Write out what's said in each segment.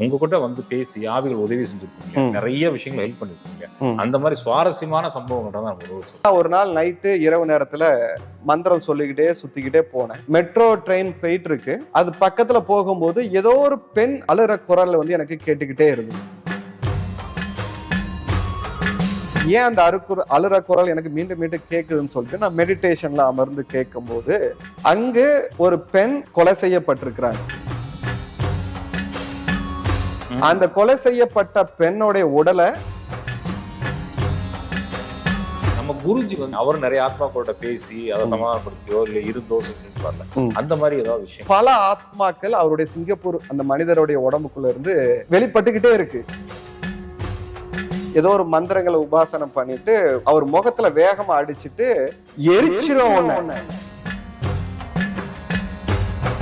உங்க கிட்ட வந்து பேசி ஆவிகள் உதவி செஞ்சிருக்கீங்க. நிறைய விஷயங்களை ஹெல்ப் பண்ணிருக்கீங்க. அந்த மாதிரி சுவாரஸ்யமான சம்பவங்கள் தான் ஒரு நாள் நைட்டு இரவு நேரத்துல மந்திரம் சொல்லிக்கிட்டே சுத்திக்கிட்டே போனேன் மெட்ரோ ட்ரெயின் போயிட்டு இருக்கு அது பக்கத்துல போகும்போது ஏதோ ஒரு பெண் அழுற குரல் வந்து எனக்கு கேட்டுக்கிட்டே இருந்தது ஏன் அந்த அறுக்குற அழுற குரல் எனக்கு மீண்டும் மீண்டும் கேக்குதுன்னு சொல்லிட்டு நான் மெடிடேஷன்ல அமர்ந்து கேட்கும்போது அங்கு ஒரு பெண் கொலை செய்யப்பட்டிருக்கிறாங்க. அந்த கொலை செய்யப்பட்ட பெண்ணுடைய உடலை நம்ம குருஜி வந்து அவர் நிறைய ஆத்மாக்களோட பேசி அதை. சமாதானப்படுத்தியோ இல்ல இருந்தோ செஞ்சு வரல ம். அந்த மாதிரி ஏதாவது விஷயம் பல ஆத்மாக்கள் அவருடைய சிங்கப்பூர் அந்த மனிதருடைய உடம்புக்குள்ள இருந்து வெளிப்பட்டுக்கிட்டே இருக்கு ஏதோ ஒரு மந்திரங்களை உபாசனம் பண்ணிட்டு அவர் முகத்துல வேகமா அடிச்சிட்டு எரிச்சிரும் உன்னை.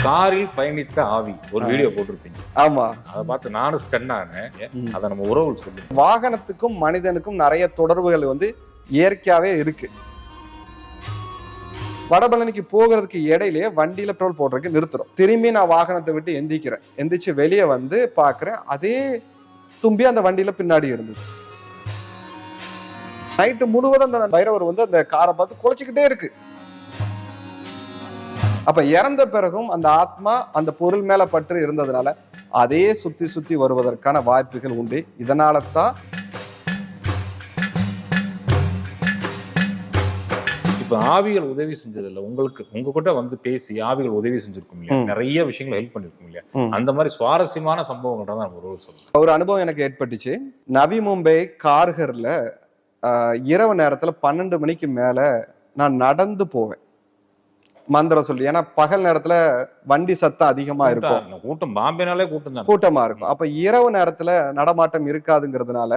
காரில் பயணித்த ஆவி. ஒரு. வீடியோ போட்டிருப்பீங்க. ஆமா. அதை பார்த்து நானும் ஸ்டன் ஆனேன். அதை நம்ம உறவுகள் சொல்லி வாகனத்துக்கும் மனிதனுக்கும் நிறைய தொடர்புகள் வந்து இயற்கையாவே இருக்கு. வடபழனிக்கு போகிறதுக்கு இடையிலேயே வண்டியில பெட்ரோல் போடுறதுக்கு நிறுத்துறோம். திரும்பி நான் வாகனத்தை விட்டு எந்திக்கிறேன். எந்திரிச்சு வெளியே வந்து பாக்குறேன் அதே தும்பி அந்த வண்டியில பின்னாடி இருந்தது. நைட்டு முழுவதும் அந்த பைரவர் வந்து அந்த காரை பார்த்து குலைச்சிக்கிட்டே இருக்கு. அப்ப இறந்த பிறகும் அந்த ஆத்மா அந்த பொருள் மேல பற்று இருந்ததுனால அதே சுத்தி சுத்தி வருவதற்கான வாய்ப்புகள் உண்டு. இதனால தான் இப்ப ஆவிகள் உதவி செஞ்சது இல்ல. உங்களுக்கு உங்க கிட்ட வந்து பேசி ஆவிகள் உதவி செஞ்சிருக்கும் இல்லையா. நிறைய விஷயங்களை ஹெல்ப் பண்ணிருக்கும் இல்லையா. அந்த மாதிரி சுவாரஸ்யமான சம்பவங்கள் தான் நம்ம சொல்றோம். ஒரு அனுபவம் எனக்கு ஏற்பட்டுச்சு. நவி மும்பை கார்கர்ல இரவு நேரத்துல பன்னெண்டு மணிக்கு மேல நான் நடந்து போவேன். மந்திரம் சொல்லி ஏன்னா பகல் நேரத்துல வண்டி சத்தம் அதிகமா இருக்கும். கூட்டம் பாம்பேனாலே கூட்டம் கூட்டமா இருக்கும். அப்ப இரவு நேரத்துல நடமாட்டம் இருக்காதுங்கிறதுனால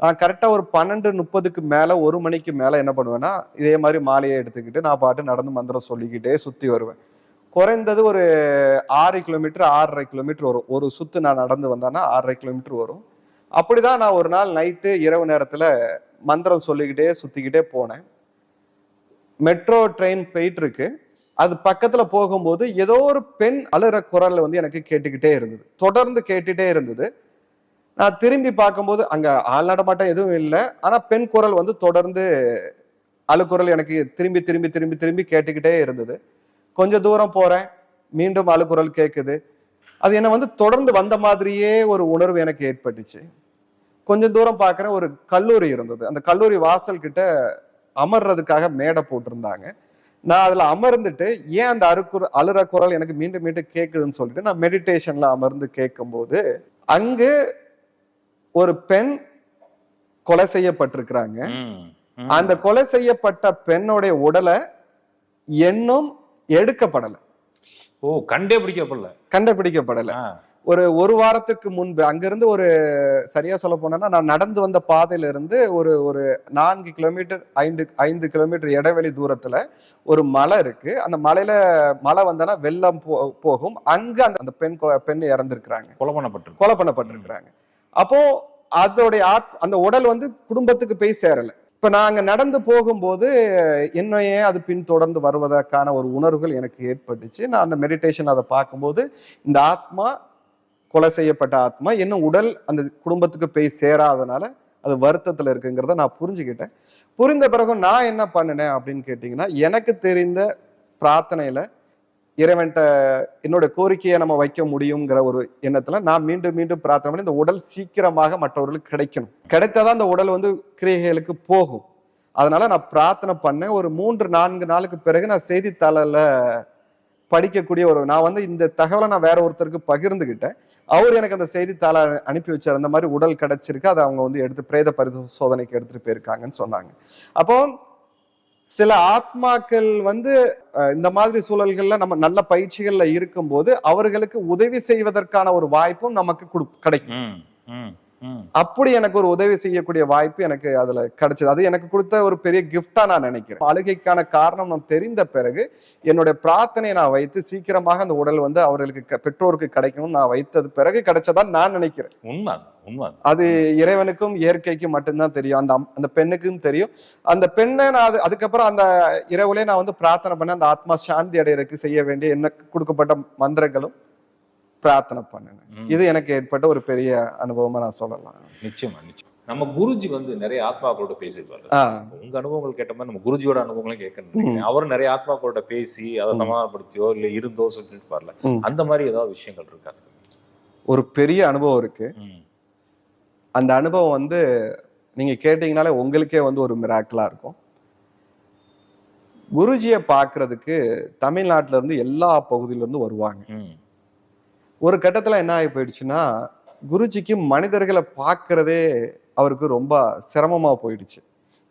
நான் கரெக்டா ஒரு பன்னெண்டு முப்பதுக்கு மேல ஒரு மணிக்கு மேல என்ன பண்ணுவேன்னா இதே மாதிரி மாலையை எடுத்துக்கிட்டு நான் பாட்டு நடந்து மந்திரம் சொல்லிக்கிட்டே சுத்தி வருவேன். குறைந்தது ஒரு ஆறு கிலோமீட்டர் ஆறரை கிலோமீட்டர் வரும். ஒரு சுத்து நான் நடந்து வந்தேன்னா ஆறரை கிலோமீட்டர் வரும். அப்படிதான் நான் ஒரு நாள் நைட்டு இரவு நேரத்துல மந்திரம் சொல்லிக்கிட்டே சுத்திக்கிட்டே போனேன். மெட்ரோ ட்ரெயின் போயிட்டு இருக்கு. அது பக்கத்துல போகும்போது ஏதோ ஒரு பெண் அழுற குரல் வந்து எனக்கு கேட்டுக்கிட்டே இருந்தது. தொடர்ந்து கேட்டுட்டே இருந்தது. நான் திரும்பி பார்க்கும்போது அங்க ஆள் நடமாட்டம் எதுவும் இல்லை. ஆனா பெண் குரல் வந்து தொடர்ந்து அழுக்குரல் எனக்கு திரும்பி திரும்பி திரும்பி திரும்பி கேட்டுக்கிட்டே இருந்தது. கொஞ்ச தூரம் போறேன். மீண்டும் அழுக்குரல் கேட்குது அது என்னை வந்து தொடர்ந்து வந்த மாதிரியே ஒரு உணர்வு எனக்கு ஏற்பட்டுச்சு. கொஞ்சம் தூரம் பார்க்குறேன் ஒரு கல்லூரி இருந்தது. அந்த கல்லூரி வாசல் கிட்ட அமர்றதுக்காக மேடை போட்டிருந்தாங்க. நான் அதுல அமர்ந்துட்டு ஏன் அந்த அறுக்குற அழுற குரல் எனக்கு மீண்டும் மீண்டும் கேட்குதுன்னு சொல்லிட்டு நான் மெடிடேஷன்ல அமர்ந்து கேட்கும்போது அங்கு ஒரு பெண் கொலை செய்யப்பட்டிருக்கிறாங்க. அந்த கொலை செய்யப்பட்ட பெண்ணுடைய உடலை இன்னும் எடுக்கப்படல. ஓ கண்டே பிடிக்கப்படல. கண்டுபிடிக்கப்படல ஒரு ஒரு வாரத்துக்கு முன்பு அங்கிருந்து ஒரு சரியா சொல்ல போனேன்னா நான் நடந்து வந்த பாதையில இருந்து ஒரு ஒரு நான்கு கிலோமீட்டர் ஐந்து ஐந்து கிலோமீட்டர் இடைவெளி தூரத்துல ஒரு மலை இருக்கு. அந்த மலையில மழை வந்தனா வெள்ளம் போ போகும். அங்க அந்த அந்த பெண் பெண் இறந்திருக்கிறாங்க. கொலை பண்ணப்பட்டிருக்கு. கொலை பண்ணப்பட்டிருக்கிறாங்க. அப்போ அதோடைய ஆத் அந்த உடல் வந்து குடும்பத்துக்கு போய் சேரல. இப்ப நாங்க நடந்து போகும்போது என்னையே அது பின்தொடர்ந்து வருவதற்கான ஒரு உணர்வுகள் எனக்கு ஏற்பட்டுச்சு. நான் அந்த மெடிடேஷன் அதை பார்க்கும்போது இந்த ஆத்மா கொலை செய்யப்பட்ட ஆத்மா. இன்னும் உடல் அந்த குடும்பத்துக்கு போய் சேராதனால அது வருத்தத்தில் இருக்குங்கிறத நான் புரிஞ்சுக்கிட்டேன். புரிந்த பிறகு நான் என்ன பண்ணினேன் அப்படின்னு கேட்டிங்கன்னா எனக்கு தெரிந்த பிரார்த்தனையில் இறைவன்ட்ட என்னோட கோரிக்கையை நம்ம வைக்க முடியுங்கிற ஒரு எண்ணத்தில் நான் மீண்டும் மீண்டும் பிரார்த்தனை பண்ணி இந்த உடல் சீக்கிரமாக மற்றவர்களுக்கு கிடைக்கணும். கிடைத்தாதான் அந்த உடல் வந்து கிரியைகளுக்கு போகும். அதனால நான் பிரார்த்தனை பண்ணேன். ஒரு மூன்று நான்கு நாளுக்கு பிறகு நான் செய்தித்தாளில் படிக்கக்கூடிய ஒரு நான் வந்து இந்த தகவலை நான் வேற ஒருத்தருக்கு பகிர்ந்துகிட்டேன். அவர் எனக்கு அந்த செய்தித்தாளை அனுப்பி வச்சார். அந்த மாதிரி உடல் கிடைச்சிருக்கு. அதை அவங்க வந்து எடுத்து பிரேத பரிசோதனைக்கு எடுத்துட்டு போயிருக்காங்கன்னு சொன்னாங்க. அப்போ சில ஆத்மாக்கள் வந்து இந்த மாதிரி சூழல்கள்ல நம்ம நல்ல பயிற்சிகள்ல இருக்கும்போது அவர்களுக்கு உதவி செய்வதற்கான ஒரு வாய்ப்பும் நமக்கு கொடு கிடைக்கும். அப்படி எனக்கு ஒரு உதவி செய்யக்கூடிய வாய்ப்பு எனக்கு அதுல கிடைச்சது. அது எனக்கு கொடுத்த ஒரு பெரிய கிஃப்டா நான் நினைக்கிறேன். அழுகைக்கான காரணம் நான் தெரிந்த பிறகு என்னுடைய பிரார்த்தனையை நான் வைத்து சீக்கிரமாக அந்த உடல் வந்து அவர்களுக்கு பெற்றோருக்கு கிடைக்கணும்னு நான் வைத்தது பிறகு கிடைச்சதா நான் நினைக்கிறேன். உண்மை அது, உண்மை அது. அது இறைவனுக்கும் இயற்கைக்கும் மட்டும்தான் தெரியும். அந்த அந்த பெண்ணுக்கும் தெரியும். அந்த பெண்ணை நான் அது அதுக்கப்புறம் அந்த இரவுலே நான் வந்து பிரார்த்தனை பண்ண அந்த ஆத்மா சாந்தி அடையறதுக்கு செய்ய வேண்டிய என்ன கொடுக்கப்பட்ட மந்திரங்களும் பிரார்த்தனை பண்ணினேன். இது எனக்கு ஏற்பட்ட ஒரு பெரிய அனுபவமா நான் சொல்லலாம். நிச்சயமா நிச்சயம். நம்ம குருஜி வந்து நிறைய ஆத்மாக்களோட ஆ. உங்க அனுபவங்கள் கேட்ட மாதிரி நம்ம குருஜியோட அனுபவங்களும் கேட்கணும். அவரும் நிறைய ஆத்மாக்களோட பேசி அதை சமாதானப்படுத்தியோ இல்ல இருந்தோ சொல்லிருப்பார்ல ம். அந்த மாதிரி ஏதாவது விஷயங்கள் இருக்கா சார்? ஒரு பெரிய அனுபவம் இருக்கு. அந்த அனுபவம் வந்து நீங்க கேட்டீங்கனாலே உங்களுக்கே வந்து ஒரு மிராக்கிளா இருக்கும். குருஜியை பார்க்கிறதுக்கு தமிழ்நாட்டுல இருந்து எல்லா பகுதியில இருந்து வருவாங்க. ஒரு கட்டத்தில் என்ன ஆகி போயிடுச்சுன்னா குருஜிக்கு மனிதர்களை பார்க்கறதே அவருக்கு ரொம்ப சிரமமாக போயிடுச்சு.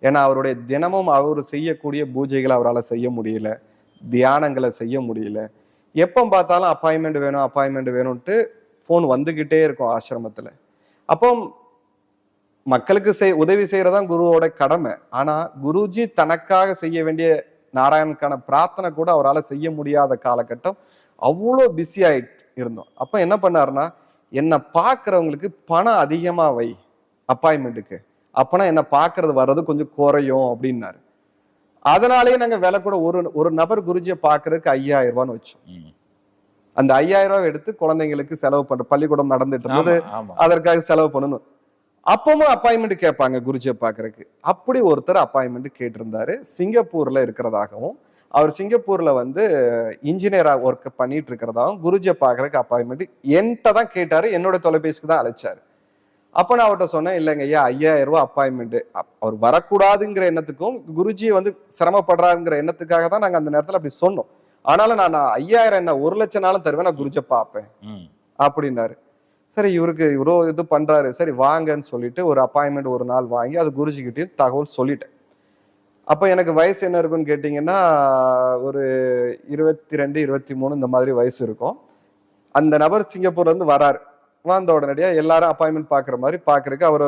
ஏன்னா அவருடைய தினமும் அவர் செய்யக்கூடிய பூஜைகளை அவரால் செய்ய முடியல. தியானங்களை செய்ய முடியல. எப்போ பார்த்தாலும் அப்பாயின்மெண்ட் வேணும் அப்பாயின்மெண்ட் வேணும்ட்டு ஃபோன் வந்துக்கிட்டே இருக்கும் ஆசிரமத்தில். அப்போ மக்களுக்கு செய் உதவி செய்கிறதான் குருவோட கடமை. ஆனால் குருஜி தனக்காக செய்ய வேண்டிய நாராயணனுக்கான பிரார்த்தனை கூட அவரால் செய்ய முடியாத காலகட்டம் அவ்வளோ பிஸி ஆயிட்டு இருந்தோம். அப்ப என்ன பண்ணாருன்னா என்னை பார்க்கறவங்களுக்கு பணம் அதிகமா வை அப்பாயின்மெண்ட்டுக்கு. அப்பனா என்ன பார்க்கறது வர்றது கொஞ்சம் குறையும் அப்படின்னாரு. அதனாலேயே நாங்க விலை கூட ஒரு ஒரு நபர் குருஜியை பார்க்கறதுக்கு ஐயாயிரம் ரூபான்னு வச்சோம். அந்த ஐயாயிரம் ரூபாய் எடுத்து குழந்தைங்களுக்கு செலவு பண்ற பள்ளிக்கூடம் நடந்துட்டு இருந்தது. அதற்காக செலவு பண்ணணும். அப்பவும் அப்பாயின்மெண்ட் கேட்பாங்க குருஜியை பார்க்கறதுக்கு. அப்படி ஒருத்தர் அப்பாயின்மெண்ட் கேட்டிருந்தாரு. சிங்கப்பூர்ல இருக்கிறதாகவும் அவர் சிங்கப்பூர்ல வந்து இன்ஜினியரா ஒர்க் பண்ணிட்டு இருக்கிறதாகவும் குருஜியை பார்க்கறதுக்கு அப்பாயின்மெண்ட் என்கிட்ட தான் கேட்டாரு என்னோட தொலைபேசிக்கு தான் அழைச்சாரு. அப்ப நான் அவர்கிட்ட சொன்னேன் இல்லைங்க ஐயா ஐயாயிரம் ரூபாய் அப்பாயின்மெண்ட் அவர் வரக்கூடாதுங்கிற எண்ணத்துக்கும் குருஜி வந்து சிரமப்படுறாருங்கிற எண்ணத்துக்காக தான் நாங்க அந்த நேரத்துல அப்படி சொன்னோம். ஆனாலும் நான் ஐயாயிரம் என்ன ஒரு லட்சம் நாளும் தருவேன் நான் குருஜியை பார்ப்பேன். அப்படின்னாரு. சரி இவருக்கு இவ்வளோ இது பண்றாரு சரி வாங்கன்னு சொல்லிட்டு ஒரு அப்பாயின்மெண்ட் ஒரு நாள் வாங்கி அது குருஜிக்கிட்டையும் தகவல் சொல்லிட்டேன். அப்போ எனக்கு வயசு என்ன இருக்குன்னு கேட்டிங்கன்னா ஒரு இருபத்தி ரெண்டு இருபத்தி மூணு இந்த மாதிரி வயசு இருக்கும். அந்த நபர் சிங்கப்பூர்லேருந்து வரார் வராரு. வந்த உடனடியாக எல்லாரும் அப்பாயின்மெண்ட் பார்க்குற மாதிரி பார்க்குறக்கு அவர்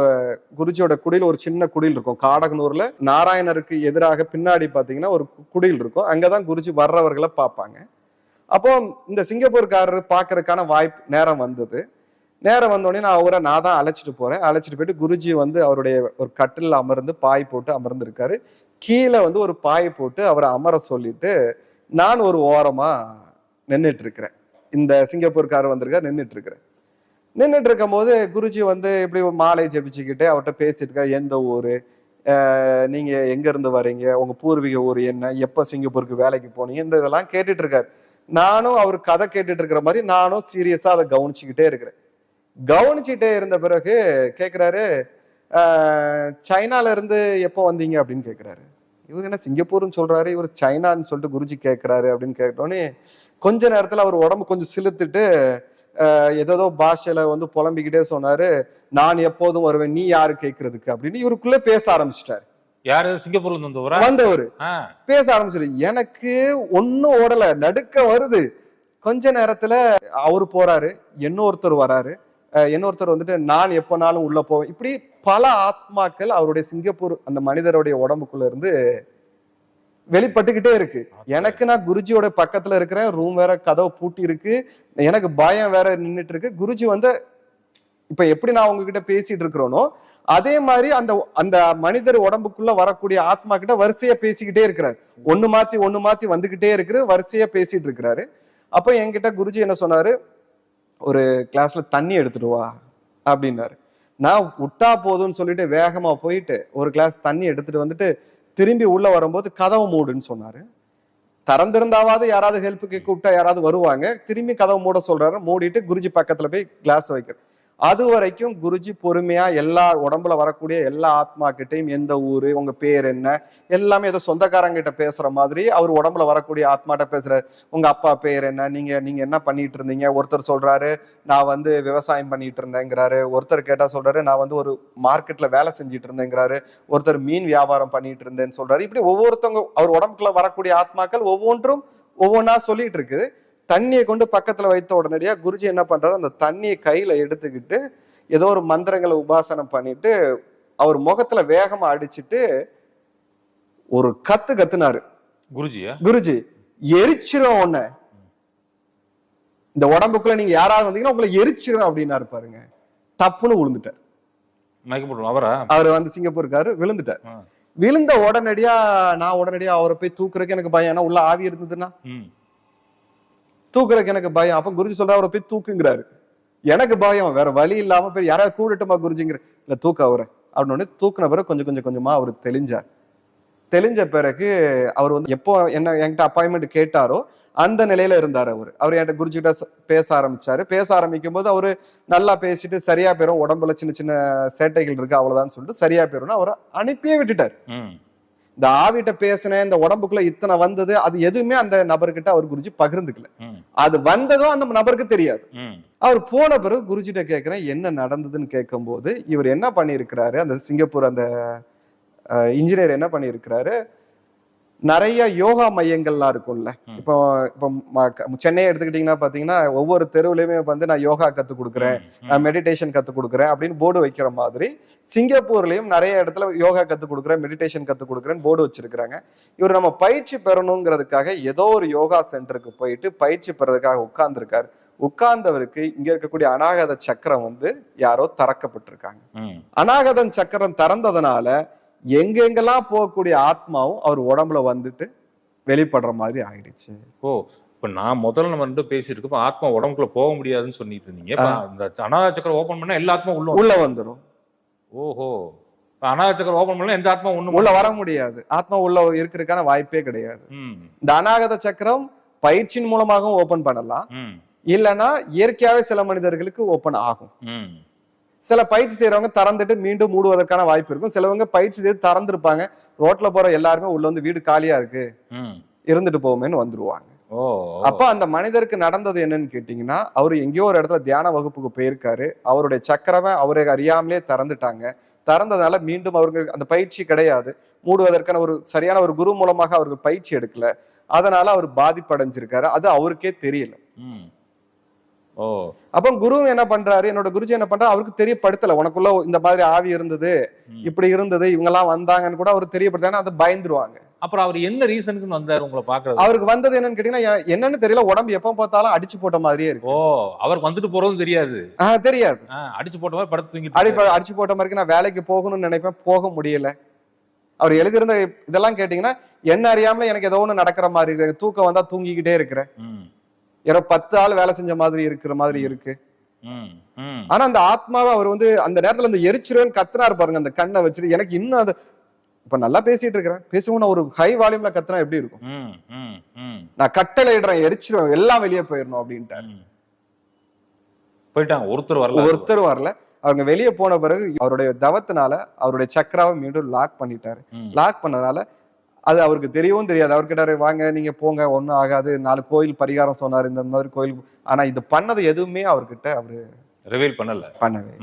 குருஜியோட குடியில் ஒரு சின்ன குடில் இருக்கும். காடகனூரில் நாராயணருக்கு எதிராக பின்னாடி பார்த்தீங்கன்னா ஒரு குடியில் குடில் இருக்கும். அங்கதான் குருஜி வர்றவர்களை பார்ப்பாங்க அப்போ இந்த சிங்கப்பூர்காரர் பார்க்கறதுக்கான வாய்ப்பு நேரம் வந்தது. நேரம் வந்தோடனே நான் அவரை நான் தான் அழைச்சிட்டு போகிறேன் அழைச்சிட்டு போயிட்டு குருஜி வந்து அவருடைய ஒரு கட்டில் அமர்ந்து பாய் போட்டு அமர்ந்திருக்காரு. கீழே வந்து ஒரு பாய் போட்டு அவரை அமர சொல்லிட்டு நான் ஒரு ஓரமா நின்றுட்டு இருக்கிறேன் இந்த சிங்கப்பூர்காரர் வந்திருக்கார் நின்றுட்டு இருக்கிறேன் நின்றுட்டு இருக்கும் போது குருஜி வந்து இப்படி ஒரு மாலை ஜபிச்சுக்கிட்டு அவர்கிட்ட பேசிட்டு இருக்கா எந்த ஊர்? நீங்கள் நீங்க எங்க இருந்து வரீங்க? உங்க பூர்வீக ஊர் என்ன? எப்போ சிங்கப்பூருக்கு வேலைக்கு போனீங்க? இந்த இதெல்லாம் கேட்டுட்டு இருக்காரு நானும் அவர் கதை கேட்டுட்டு இருக்கிற மாதிரி நானும் சீரியஸா அதை கவனிச்சுக்கிட்டே இருக்கிறேன். கவனிச்சுட்டே இருந்த பிறகு கேட்குறாரு "அஹ், சைனால இருந்து எப்போ வந்தீங்க அப்படின்னு கேக்குறாரு. இவர் என்ன சிங்கப்பூர்னு சொல்றாரு இவர் சைனான்னு சொல்லிட்டு குருஜி கேக்குறாரு அப்படின்னு கேட்டோன்னே கொஞ்ச நேரத்துல அவர் உடம்பு கொஞ்சம் சிலுத்துட்டு ஏதேதோ பாஷையில வந்து புலம்பிக்கிட்டே சொன்னாரு நான் எப்போதும் வருவேன் நீ யாரு கேக்குறதுக்கு? அப்படின்னு இவருக்குள்ள பேச ஆரம்பிச்சிட்டாரு. யாரு? சிங்கப்பூர்ல வந்தவரா? வந்தவர். பேச ஆரம்பிச்சிரு. எனக்கு ஒன்னும் ஓடல நடுக்க வருது. கொஞ்ச நேரத்துல அவரு போறாரு இன்னொருத்தர் வராரு. இன்னொருத்தர் வந்துட்டு நான் எப்பனாலும் உள்ள போவேன். இப்படி பல ஆத்மாக்கள் அவருடைய சிங்கப்பூர் அந்த மனிதருடைய உடம்புக்குள்ள இருந்து வெளிப்பட்டுக்கிட்டே இருக்கு. எனக்கு நான் குருஜியோட பக்கத்துல இருக்கிறேன் ரூம் வேற கதவு பூட்டி இருக்கு எனக்கு பயம் வேற நின்னுட்டு இருக்கு. குருஜி வந்து இப்ப எப்படி நான் உங்ககிட்ட பேசிட்டு இருக்கிறோனோ அதே மாதிரி அந்த அந்த மனிதர் உடம்புக்குள்ள வரக்கூடிய ஆத்மா கிட்ட வரிசையா பேசிக்கிட்டே இருக்கிறார். ஒண்ணு மாத்தி ஒண்ணு மாத்தி வந்துகிட்டே இருக்குது வரிசையா பேசிட்டு இருக்கிறாரு. அப்ப என்கிட்ட குருஜி என்ன சொன்னாரு ஒரு கிளாஸ்ல தண்ணி எடுத்துட்டு வா அப்படின்னாரு. நான் விட்டா போதும்னு சொல்லிட்டு வேகமா போயிட்டு ஒரு கிளாஸ் தண்ணி எடுத்துட்டு வந்துட்டு திரும்பி உள்ள வரும்போது கதவு மூடுன்னு சொன்னாரு. திறந்திருந்தாவது யாராவது ஹெல்ப்புக்கு கூப்பிட்டா யாராவது வருவாங்க. திரும்பி கதவு மூட சொல்றாரு. மூடிட்டு குருஜி பக்கத்துல போய் கிளாஸ் வைக்கிறேன் அது வரைக்கும் குருஜி பொறுமையா எல்லா உடம்புல வரக்கூடிய எல்லா ஆத்மா கிட்டையும் எந்த ஊரு உங்க பேர் என்ன எல்லாமே ஏதோ சொந்தக்காரங்க கிட்ட பேசுற மாதிரி அவர் உடம்புல வரக்கூடிய ஆத்மாட்ட பேசுற உங்க அப்பா பேர் என்ன நீங்க நீங்க என்ன பண்ணிட்டு இருந்தீங்க? ஒருத்தர் சொல்றாரு நான் வந்து விவசாயம் பண்ணிட்டு இருந்தேங்கிறாரு. ஒருத்தர் கேட்டா சொல்றாரு நான் வந்து ஒரு மார்க்கெட்ல வேலை செஞ்சுட்டு இருந்தேங்கிறாரு. ஒருத்தர் மீன் வியாபாரம் பண்ணிட்டு இருந்தேன்னு சொல்றாரு. இப்படி ஒவ்வொருத்தவங்க அவர் உடம்புக்குள்ள வரக்கூடிய ஆத்மாக்கள் ஒவ்வொன்றும் ஒவ்வொன்றா சொல்லிட்டு இருக்குது. தண்ணியை கொண்டு பக்கத்துல வைத்த உடனடியா குருஜி என்ன பண்றாரு? அந்த தண்ணியை கையில எடுத்துக்கிட்டு ஏதோ ஒரு மந்திரங்களை உபாசனம் பண்ணிட்டு அவர் முகத்துல வேகமா அடிச்சிட்டு ஒரு கத்து கத்துனாரு. குருஜியா? குருஜி எரிச்சிரும் உன்னை. இந்த உடம்புக்குள்ள நீங்க யாராவது வந்தீங்கன்னா உங்களை எரிச்சிரும் அப்படின்னாரு பாருங்க. தப்புன்னு விழுந்துட்டார் அவரா? அவர் வந்து சிங்கப்பூருக்காரு விழுந்துட்டார். விழுந்த உடனடியா நான் உடனடியா அவரை போய் தூக்குறதுக்கு எனக்கு பயம். ஏன்னா உள்ள ஆவி இருந்ததுன்னா. தூக்குறதுக்கு எனக்கு பயம். அப்போ குருஜி சொல்ற அவரை போய் தூக்குங்கிறாரு. எனக்கு பயம். வேற வழி இல்லாம போய் யாராவது கூடட்டுமா குருஜிங்கிற? இல்ல தூக்க அவரை. அப்படின்னு தூக்குன பிறகு கொஞ்சம் கொஞ்சம் கொஞ்சமா அவர் தெளிஞ்சார். தெளிஞ்ச பிறகு அவர் வந்து எப்போ என்ன என்கிட்ட அப்பாயின்மெண்ட் கேட்டாரோ அந்த நிலையில இருந்தார் அவர். அவர் என்கிட்ட குருஜிகிட்ட பேச ஆரம்பிச்சாரு. பேச ஆரம்பிக்கும் போது அவர் நல்லா பேசிட்டு சரியா போயிடும் உடம்புல சின்ன சின்ன சேட்டைகள் இருக்கு அவ்வளவுதான் சொல்லிட்டு சரியா போயிரும்னு அவரை அனுப்பியே விட்டுட்டார். இந்த ஆவிட்ட பேசினேன் இந்த உடம்புக்குள்ள இத்தனை வந்தது அது எதுவுமே அந்த நபர்கிட்ட அவர் குருஜி பகிர்ந்துக்கல. அது வந்ததும் அந்த நபருக்கு தெரியாது. அவர் போன பிறகு குருஜிட்ட கேட்கிறேன் என்ன நடந்ததுன்னு கேட்கும்போது இவர் என்ன பண்ணியிருக்கிறாரு அந்த சிங்கப்பூர் அந்த இன்ஜினியர் என்ன பண்ணியிருக்கிறாரு நிறைய யோகா மையங்கள்லாம் இருக்கும்ல. இப்போ இப்போ சென்னையை எடுத்துக்கிட்டீங்கன்னா பாத்தீங்கன்னா ஒவ்வொரு தெருவுலயுமே வந்து நான் யோகா கத்து கொடுக்குறேன். நான் மெடிடேஷன் கத்து கொடுக்குறேன் அப்படின்னு போர்டு வைக்கிற மாதிரி சிங்கப்பூர்லயும் நிறைய இடத்துல யோகா கத்து கொடுக்குறேன் மெடிடேஷன் கத்து கொடுக்குறேன்னு போர்டு வச்சிருக்கிறாங்க. இவர் நம்ம பயிற்சி பெறணுங்கிறதுக்காக ஏதோ ஒரு யோகா சென்டருக்கு போயிட்டு பயிற்சி பெறதுக்காக உட்கார்ந்துருக்காரு. உட்கார்ந்தவருக்கு இங்க இருக்கக்கூடிய அநாகத சக்கரம் வந்து யாரோ திறக்கப்பட்டிருக்காங்க. அநாகதன் சக்கரம் திறந்ததுனால எங்கெங்கெல்லாம் போகக்கூடிய ஆத்மாவும் அவர் உடம்புல வந்துட்டு வெளிப்படுற மாதிரி ஆயிடுச்சு. ஓ இப்ப நான் முதல்ல நம்ம ரெண்டு பேசிட்டு இருக்கப்ப ஆத்மா உடம்புக்குள்ள போக முடியாதுன்னு சொல்லிட்டு இருந்தீங்க. இந்த அனாத சக்கரம் ஓபன் பண்ணா எல்லா ஆத்மா உள்ள. உள்ள வந்துரும். ஓஹோ. அனாத சக்கரம் ஓபன் பண்ணா எந்த ஆத்மா ஒண்ணு உள்ள வர முடியாது. ஆத்மா உள்ள இருக்கிறதுக்கான வாய்ப்பே கிடையாது. இந்த அநாகத சக்கரம் பயிற்சியின் மூலமாகவும் ஓபன் பண்ணலாம். இல்லைன்னா இயற்கையாவே சில மனிதர்களுக்கு ஓபன் ஆகும். சில பயிற்சி செய்யறவங்க திறந்துட்டு மீண்டும் மூடுவதற்கான வாய்ப்பு இருக்கும். சிலவங்க பயிற்சி செய்து திறந்திருப்பாங்க. ரோட்ல போற எல்லாருமே உள்ள வந்து வீடு காலியா இருக்கு. இருந்துட்டு போவோமேன்னு வந்துருவாங்க. அப்ப அந்த மனிதருக்கு நடந்தது என்னன்னு கேட்டீங்கன்னா அவர் எங்கேயோ ஒரு இடத்துல தியான வகுப்புக்கு போயிருக்காரு. அவருடைய சக்கரவை அவரை அறியாமலே திறந்துட்டாங்க. திறந்ததால மீண்டும் அவருக்கு அந்த பயிற்சி கிடையாது. மூடுவதற்கான ஒரு சரியான ஒரு குரு மூலமாக அவர்கள் பயிற்சி எடுக்கல. அதனால அவர் பாதிப்படைஞ்சிருக்காரு. அது அவருக்கே தெரியல. அப்போ குரு என்ன பண்றாரு? என்னோட குருஜி என்ன பண்றாரு? அவருக்கு தெரியப்படுத்தல. உனக்குள்ள இந்த மாதிரி ஆவி இருந்தது. இப்படி இருந்தது இவங்க எல்லாம் வந்தாங்கன்னு கூட அவர் தெரியப்படுத்தாங்க அதை பயந்துருவாங்க. அப்புறம் அவர் என்ன ரீசனுக்குன்னு வந்தாரு உங்களை பாக்குறது அவருக்கு வந்தது என்னன்னு கேட்டீங்கன்னா என்னன்னு தெரியல. உடம்பு எப்ப பார்த்தாலும் அடிச்சு போட்ட மாதிரியே இருக்கு. ஓ அவருக்கு வந்துட்டு போறதும் தெரியாது. தெரியாது. அடிச்சு போட்ட மாதிரி படுத்து இருக்காரு. அடிச்சு போட்ட மாதிரி நான் வேலைக்கு போகணும்னு நினைப்பேன். போக முடியல. அவர் எழுதியிருந்த இதெல்லாம் கேட்டீங்கன்னா என்ன அறியாமல எனக்கு ஏதோ ஒண்ணு நடக்கிற மாதிரி இருக்கு. தூக்கம் வந்தா தூங்கிக்கிட்டே இருக்கிறேன். யாரோ பத்து ஆள் வேலை செஞ்ச மாதிரி இருக்கிற மாதிரி இருக்கு. ஆனா அந்த ஆத்மாவை அவர் வந்து அந்த நேரத்துல அந்த எரிச்சிருவேன் கத்துனாரு பாருங்க அந்த கண்ணை வச்சுட்டு. எனக்கு இன்னும் அது இப்ப நல்லா பேசிட்டு இருக்கிறேன். பேசுவோம் நான் ஒரு ஹை வால்யூம்ல கத்துனா எப்படி இருக்கும்? நான் கட்டளை இடுறேன் எரிச்சிருவேன் எல்லாம் வெளியே போயிடணும் அப்படின்ட்டாரு. போயிட்டாங்க ஒருத்தர் வரல. ஒருத்தர் வரல. அவங்க வெளியே போன பிறகு அவருடைய தவத்தினால அவருடைய சக்கராவை மீண்டும் லாக் பண்ணிட்டாரு. லாக் பண்ணதால அது அவருக்கு தெரியவும் தெரியாது. அவர் வாங்க நீங்க போங்க ஒண்ணும் ஆகாது. நாலு கோயில் பரிகாரம் சொன்னாரு. இந்த மாதிரி கோயில் ஆனா இது பண்ணது எதுவுமே அவர்கிட்ட அவரு ரிவீல் பண்ணல. பண்ணவே.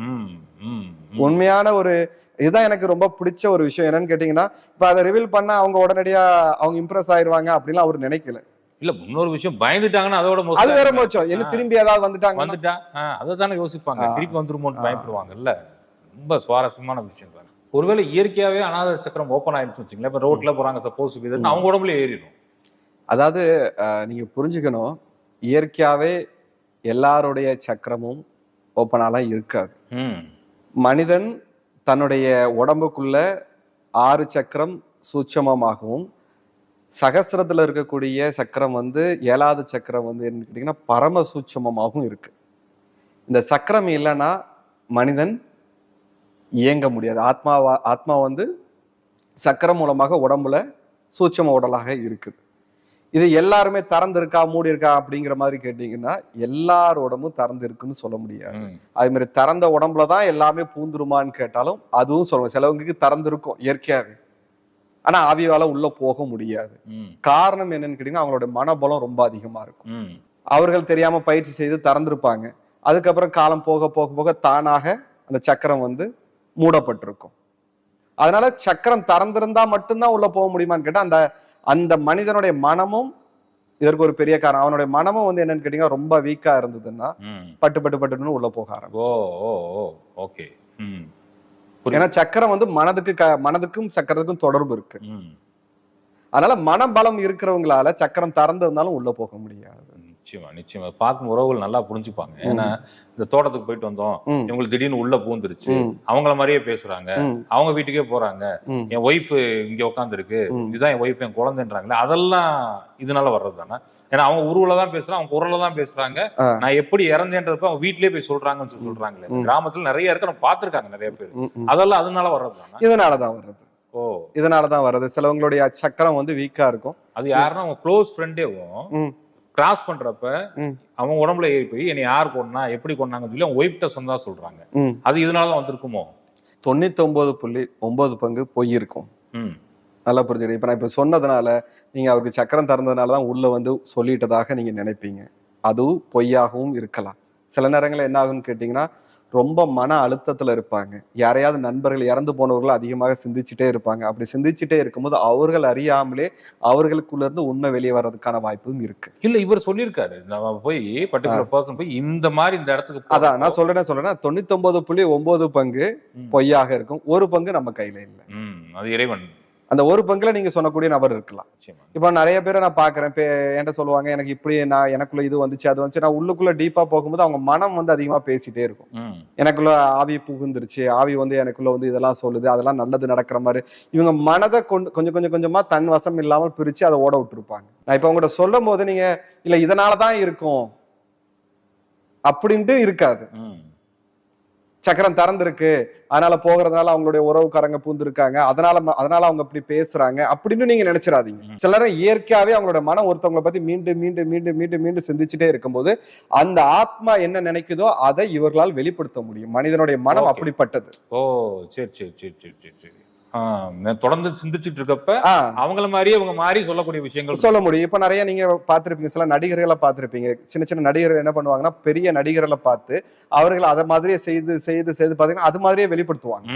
உண்மையான ஒரு இதுதான் எனக்கு ரொம்ப பிடிச்ச ஒரு விஷயம். என்னன்னு கேட்டீங்கன்னா இப்ப அதை ரிவீல் பண்ணா அவங்க உடனடியா அவங்க இம்ப்ரெஸ் ஆயிருவாங்க அப்படின்லாம் அவர் நினைக்கல. இல்ல இன்னொரு விஷயம் பயந்துட்டாங்கன்னா அதோட அது வேற மோச்சம். என்ன திரும்பி ஏதாவது வந்துட்டாங்க வந்துட்டா? அதை தானே யோசிப்பாங்க. திருப்பி வந்துருமோன்னு. பயப்படுவாங்கல்ல. ரொம்ப சுவாரஸ்யமான விஷயம் சார். ஒருவேளை இயற்கையாவே அனாத சக்கரம் ஓப்பன் ஆயிடுச்சு வச்சுங்களேன் இப்ப ரோட்ல போறாங்க சப்போஸ் இதுன்னு அவங்க உடம்புல ஏறிடும். அதாவது அஹ், நீங்க புரிஞ்சுக்கணும் இயற்கையாவே எல்லாருடைய சக்கரமும் ஓப்பனாலாம் இருக்காது. ம். மனிதன் தன்னுடைய உடம்புக்குள்ள ஆறு சக்கரம் சூட்சமமாகவும் சகசிரத்துல இருக்கக்கூடிய சக்கரம் வந்து ஏழாவது சக்கரம் வந்து என்னன்னு கேட்டீங்கன்னா பரம சூட்சமமாகவும் இருக்கு. இந்த சக்கரம் இல்லைன்னா மனிதன் இயங்க முடியாது. ஆத்மாவா ஆத்மா வந்து சக்கரம் மூலமாக உடம்புல சூட்சம உடலாக இருக்குது இது எல்லாருமே திறந்து இருக்கா மூடி இருக்கா அப்படிங்கிற மாதிரி கேட்டீங்கன்னா எல்லாரோடமும் திறந்து இருக்குன்னு சொல்ல முடியாது. அதே மாதிரி திறந்த உடம்புல தான் எல்லாமே பூந்துருமான்னு கேட்டாலும் அதுவும் சொல்லுவோம் சிலவங்களுக்கு திறந்திருக்கும் இயற்கையாவே. ஆனா ஆவியால உள்ள போக முடியாது. காரணம் என்னன்னு கேட்டீங்கன்னா அவங்களோட மனபலம் ரொம்ப அதிகமா இருக்கும். அவர்கள் தெரியாம பயிற்சி செய்து திறந்திருப்பாங்க. அதுக்கப்புறம் காலம் போக போக போக தானாக அந்த சக்கரம் வந்து மூடப்பட்டிருக்கும். அதனால சக்கரம் திறந்திருந்தா மட்டும்தான் உள்ள போக முடியுமான்னு கேட்டா அந்த அந்த மனிதனுடைய மனமும் இதற்கு ஒரு பெரிய காரணம் அவனுடைய மனமும் வந்து என்னன்னு கேட்டீங்கன்னா ரொம்ப வீக்கா இருந்ததுன்னா. பட்டு பட்டு பட்டுன்னு உள்ள போக ஓ ஓகே. ஏன்னா சக்கரம் வந்து மனதுக்கு மனதுக்கும் சக்கரத்துக்கும் தொடர்பு இருக்கு. அதனால மனபலம் இருக்கிறவங்களால சக்கரம் திறந்து இருந்தாலும் உள்ள போக முடியாது. நிச்சயமா நிச்சயமா. பார்க்கும் உறவுகள் நல்லா புரிஞ்சுப்பாங்க. ஏன்னா இந்த தோட்டத்துக்கு போயிட்டு வந்தோம். இவங்களுக்கு திடீர்னு உள்ள பூந்துருச்சு. அவங்கள மாதிரியே பேசுறாங்க. அவங்க வீட்டுக்கே போறாங்க. என் ஒய்ஃப் இங்க உட்காந்துருக்கு. இதுதான் என் ஒய்ஃப் என் குழந்தைன்றாங்களே. அதெல்லாம் இதனால வர்றது தானே ஏன்னா அவங்க உருவில தான் பேசுறாங்க. அவங்க குரல்ல தான் பேசுறாங்க. நான் எப்படி இறந்தேன்றப்ப அவங்க வீட்லயே போய் சொல்றாங்கன்னு சொல்லி சொல்றாங்களே. கிராமத்துல நிறைய இருக்கு. நம்ம பார்த்திருக்காங்க நிறைய பேர். அதெல்லாம் அதனால வர்றதுதானா? இதனாலதான் வர்றது. ஓ. இதனாலதான் வர்றது. சிலவங்களுடைய சக்கரம் வந்து வீக்கா இருக்கும். அது யாருன்னா அவங்க க்ளோஸ் ஃப்ரெண்டேவும் கிராஸ் பண்றப்ப அவங்க உடம்புல ஏறி போய் என்னை யார் கொண்டா எப்படி கொண்டாங்கன்னு சொல்லி அவங்க ஒய்ஃப்ட்ட சொந்தா சொல்றாங்க. அது இதனால தான் வந்திருக்குமோ? தொண்ணூத்தி ஒன்பது புள்ளி ஒன்பது பங்கு பொய் இருக்கும் நல்லா புரிஞ்சுது. இப்ப நான் இப்ப சொன்னதுனால நீங்க அவருக்கு சக்கரம் திறந்ததுனால தான் உள்ள வந்து சொல்லிட்டதாக நீங்க நினைப்பீங்க. அதுவும் பொய்யாகவும் இருக்கலாம். சில நேரங்கள்ல என்ன ஆகும்னு கேட்டீங்கன்னா ரொம்ப மன அழுத்தத்துல இருப்பாங்க. யாரையாவது நண்பர்கள் இறந்து போனவர்கள் அதிகமாக சிந்திச்சுட்டே இருப்பாங்க. அப்படி சிந்திச்சுட்டே இருக்கும்போது அவர்கள் அறியாமலே அவர்களுக்குள்ள இருந்து உண்மை வெளியே வர்றதுக்கான வாய்ப்பும் இருக்கு. இல்ல இவர் சொல்லியிருக்காரு. நம்ம போய் பர்டிகுலர் பர்சன் போய் இந்த மாதிரி இந்த இடத்துக்கு அதான் நான் சொல்றேன் சொல்றேன். தொண்ணூத்தி ஒன்பது புள்ளி ஒன்பது பங்கு. பொய்யாக இருக்கும். ஒரு பங்கு நம்ம கையில இல்லை. அது இறைவன் அந்த ஒரு பங்குல நீங்க சொன்னக்கூடிய நபர் இருக்கலாம். இப்போ நிறைய பேரை நான் பாக்குறேன். என்கிட்ட சொல்லுவாங்க எனக்கு இப்படி நான் எனக்குள்ள இது வந்துச்சு அது வந்துச்சு. நான் உள்ளுக்குள்ள டீப்பா போகும்போது அவங்க மனம் வந்து அதிகமா பேசிட்டே இருக்கும். எனக்குள்ள ஆவி புகுந்துருச்சு. ஆவி வந்து எனக்குள்ள வந்து இதெல்லாம் சொல்லுது அதெல்லாம் நல்லது நடக்கிற மாதிரி. இவங்க மனதை கொண்டு கொஞ்சம் கொஞ்சம் கொஞ்சமா தன் வசம் இல்லாமல் பிரிச்சு அதை ஓட விட்டுருப்பாங்க. நான் இப்போ உங்கள்கிட்ட சொல்லும் போது நீங்க இல்ல இதனால தான் இருக்கும். அப்படின்ட்டு இருக்காது. சக்கரம் திறந்திருக்கு. அதனால போகிறதுனால அவங்களுடைய உறவுக்காரங்க பூந்திருக்காங்க. அதனால அதனால அவங்க இப்படி பேசுறாங்க. அப்படின்னு நீங்க நினைச்சிடாதீங்க. ம். சில நேரம் இயற்கையாவே அவங்களோட மனம் ஒருத்தவங்களை பத்தி மீண்டும் மீண்டும் மீண்டும் மீண்டும் மீண்டும் சிந்திச்சுட்டே இருக்கும்போது அந்த ஆத்மா என்ன நினைக்குதோ அதை இவர்களால் வெளிப்படுத்த முடியும். மனிதனுடைய மனம். அப்படிப்பட்டது. ஓ சரி சரி சரி சரி சரி சரி. தொடர்ந்து சிந்திச்சுட்டு இருக்கப்ப அவங்கள மாதிரியே அவங்க மாறி சொல்லக்கூடிய விஷயங்கள் சொல்ல முடியும். இப்ப நிறைய நீங்க பார்த்திருப்பீங்க சில நடிகர்களை பார்த்திருப்பீங்க. சின்ன சின்ன நடிகர்கள் என்ன பண்ணுவாங்கன்னா பெரிய நடிகர்களை பார்த்து அவர்கள் அதை மாதிரியே செய்து செய்து செய்து பாத்தீங்கன்னா அது மாதிரியே வெளிப்படுத்துவாங்க.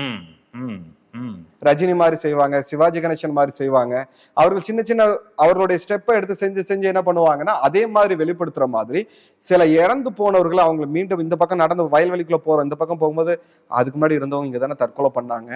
ரஜினி மாதிரி செய்வாங்க சிவாஜி கணேசன் மாதிரி செய்வாங்க. அவர்கள் சின்ன சின்ன அவர்களுடைய ஸ்டெப்பை எடுத்து செஞ்சு செஞ்சு என்ன பண்ணுவாங்கன்னா அதே மாதிரி வெளிப்படுத்துற மாதிரி சில இறந்து போனவர்கள் அவங்க மீண்டும் இந்த பக்கம் நடந்து வயல்வெளிக்குள்ள போறோம் இந்த பக்கம் போகும்போது அதுக்கு முன்னாடி இருந்தவங்க இங்க தானே தற்கொலை பண்ணாங்க.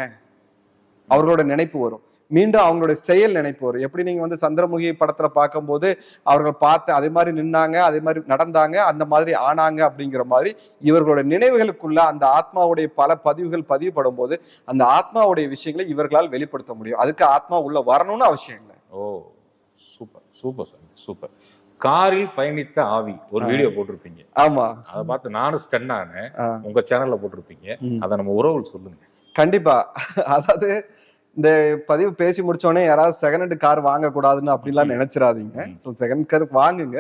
அவர்களோட நினைப்பு வரும். மீண்டும் அவங்களுடைய செயல் நினைப்பு வரும். எப்படி நீங்க வந்து சந்திரமுகி படத்துல பார்க்கும்போது அவர்கள் பார்த்து அதே மாதிரி நின்னாங்க அதே மாதிரி நடந்தாங்க அந்த மாதிரி ஆனாங்க அப்படிங்கிற மாதிரி இவர்களோட நினைவுகளுக்குள்ள அந்த ஆத்மாவுடைய பல பதிவுகள் பதிவுபடும் போது அந்த ஆத்மாவுடைய விஷயங்களை இவர்களால் வெளிப்படுத்த முடியும். அதுக்கு ஆத்மா உள்ள வரணும்னு அவசியம் இல்லை. ஓ சூப்பர் சூப்பர் சார் சூப்பர். காரில் பயணித்த ஆவி ஒரு. வீடியோ போட்டிருப்பீங்க. ஆமா. அதை பார்த்து நானும் ஸ்டன் ஆனேன். உங்க சேனல்ல போட்டிருப்பீங்க. அதை நம்ம உறவுகள் சொல்லுங்க. கண்டிப்பா. அதாவது இந்த பதிவு பேசி முடிச்ச உடனே யாராவது செகண்ட் ஹேண்ட் கார் வாங்கக்கூடாதுன்னு அப்படிலாம் நினைச்சிடாதீங்க. ஸோ செகண்ட் கார் வாங்குங்க.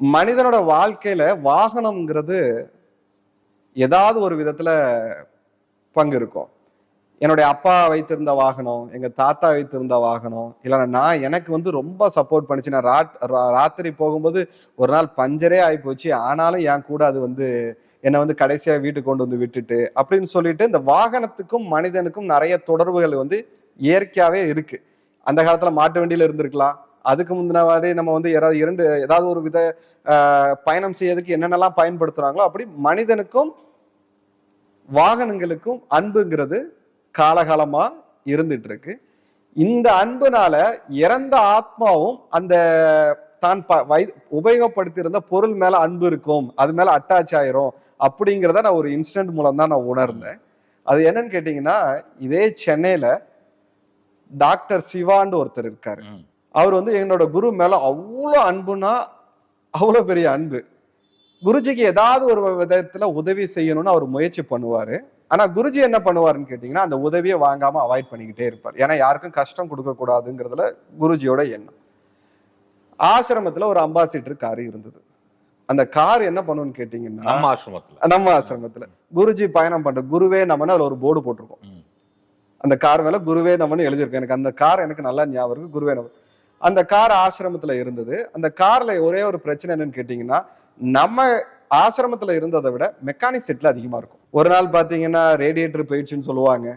மனிதனோட வாழ்க்கையில வாகனம்ங்கிறது ஏதாவது ஒரு விதத்துல பங்கு இருக்கும். என்னுடைய அப்பா வைத்திருந்த வாகனம் எங்க தாத்தா வைத்திருந்த வாகனம் இல்லைன்னா நான் எனக்கு வந்து ரொம்ப சப்போர்ட் பண்ணிச்சு. நான் ராத்திரி போகும்போது ஒரு நாள் பஞ்சரே ஆகி போச்சு. ஆனாலும் என் கூட அது வந்து என்னை வந்து கடைசியாக வீட்டுக்கு கொண்டு வந்து விட்டுட்டு அப்படின்னு சொல்லிட்டு இந்த வாகனத்துக்கும் மனிதனுக்கும் நிறைய தொடர்புகள் வந்து இயற்கையாகவே இருக்கு. அந்த காலத்தில் மாட்டு வண்டியில் இருந்திருக்கலாம். அதுக்கு முந்தின மாதிரி நம்ம வந்து யாராவது இரண்டு ஏதாவது ஒரு வித பயணம் செய்யறதுக்கு என்னென்னலாம் பயன்படுத்துகிறாங்களோ அப்படி மனிதனுக்கும் வாகனங்களுக்கும் அன்புங்கிறது காலகாலமாக இருந்துட்டு இருக்கு இந்த அன்புனால இறந்த ஆத்மாவும் அந்த தான் ப- வய உபயோகப்படுத்தியிருந்த பொருள் மேல அன்பு இருக்கும். அது மேல அட்டாச் ஆயிரும். அப்படிங்கிறத நான் ஒரு இன்சிடென்ட் மூலம் தான் நான் உணர்ந்தேன். அது என்னன்னு கேட்டீங்கன்னா இதே சென்னையில டாக்டர் சிவான்னு ஒருத்தர் இருக்காரு. அவர் வந்து என்னோட குரு மேல அவ்வளோ அன்புனா அவ்வளோ பெரிய அன்பு. குருஜிக்கு ஏதாவது ஒரு விதத்துல உதவி செய்யணும்னு அவர் முயற்சி பண்ணுவாரு. ஆனா குருஜி என்ன பண்ணுவாருன்னு கேட்டீங்கன்னா அந்த உதவியை வாங்காம அவாய்ட் பண்ணிக்கிட்டே இருப்பார். ஏன்னா யாருக்கும் கஷ்டம் கொடுக்க கூடாதுங்கிறதுல குருஜியோட எண்ணம். ஆசிரமத்துல ஒரு அம்பாசிடர் கார் இருந்தது. அந்த கார் என்ன பண்ணுன்னு கேட்டீங்கன்னா நம்ம ஆசிரமத்துல. நம்ம ஆசிரமத்துல. குருஜி பயணம் பண்ற குருவே நம்மன்னு அதுல ஒரு போர்டு போட்டிருக்கோம். அந்த கார் மேல குருவே நம்மன்னு எழுதியிருக்கோம் எனக்கு அந்த கார் எனக்கு நல்லா ஞாபகம் இருக்கு குருவே நம்ம. அந்த கார் ஆசிரமத்துல இருந்தது. அந்த கார்ல ஒரே ஒரு பிரச்சனை என்னன்னு கேட்டீங்கன்னா நம்ம ஆசிரமத்துல இருந்ததை விட மெக்கானிக் செட்ல அதிகமா இருக்கும். ஒரு நாள் பாத்தீங்கன்னா ரேடியேட்டர் போயிடுச்சுன்னு சொல்லுவாங்க.